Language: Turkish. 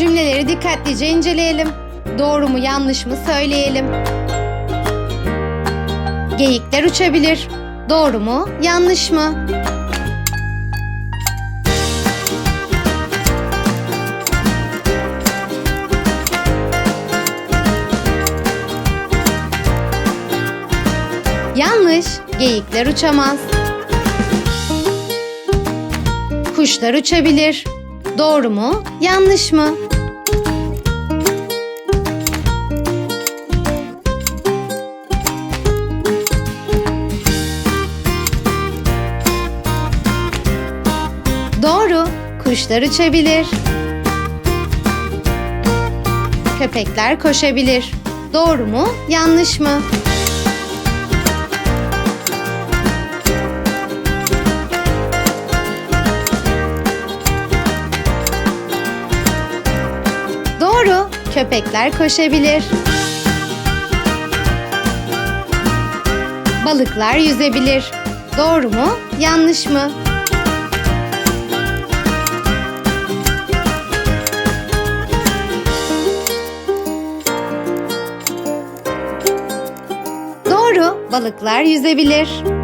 Cümleleri dikkatlice inceleyelim. Doğru mu yanlış mı söyleyelim. Geyikler uçabilir. Doğru mu yanlış mı? Yanlış. Geyikler uçamaz. Kuşlar uçabilir. Doğru mu? Yanlış mı? Doğru. Kuşlar uçabilir. Köpekler koşabilir. Doğru mu? Yanlış mı? Doğru. Köpekler koşabilir. Balıklar yüzebilir. Doğru mu? Yanlış mı? Doğru. Balıklar yüzebilir.